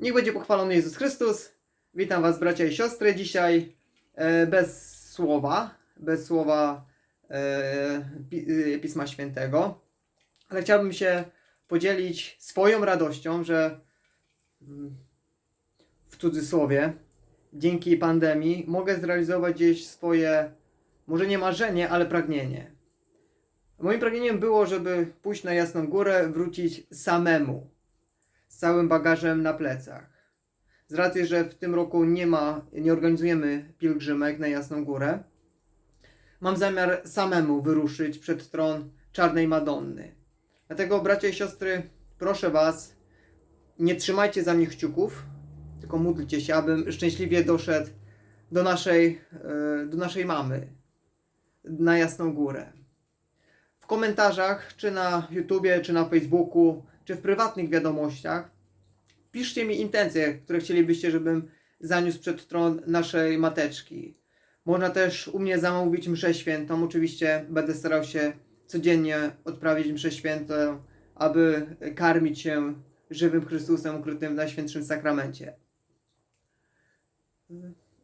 Niech będzie pochwalony Jezus Chrystus. Witam Was, bracia i siostry. Dzisiaj e, bez słowa, bez słowa e, e, Pisma Świętego, ale chciałbym się podzielić swoją radością, że mm, w cudzysłowie, dzięki pandemii mogę zrealizować gdzieś swoje, może nie marzenie, ale pragnienie. Moim pragnieniem było, żeby pójść na Jasną Górę, wrócić samemu, całym bagażem na plecach. Z racji, że w tym roku nie ma, nie organizujemy pielgrzymek na Jasną Górę, mam zamiar samemu wyruszyć przed tron Czarnej Madonny. Dlatego, bracia i siostry, proszę Was, nie trzymajcie za mnie kciuków, tylko módlcie się, abym szczęśliwie doszedł do naszej, e, do naszej mamy na Jasną Górę. W komentarzach, czy na YouTubie, czy na Facebooku, czy w prywatnych wiadomościach, piszcie mi intencje, które chcielibyście, żebym zaniósł przed tron naszej mateczki. Można też u mnie zamówić mszę świętą. Oczywiście będę starał się codziennie odprawić mszę świętą, aby karmić się żywym Chrystusem ukrytym w Najświętszym Sakramencie.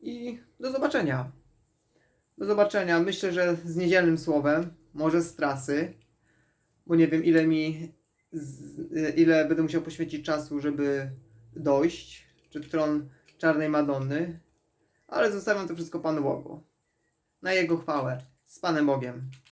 I do zobaczenia. Do zobaczenia. Myślę, że z niedzielnym słowem, może z trasy, bo nie wiem ile mi, z, ile będę musiał poświęcić czasu, żeby dojść przed tron Czarnej Madonny, ale zostawiam to wszystko Panu Bogu. Na Jego chwałę. Z Panem Bogiem.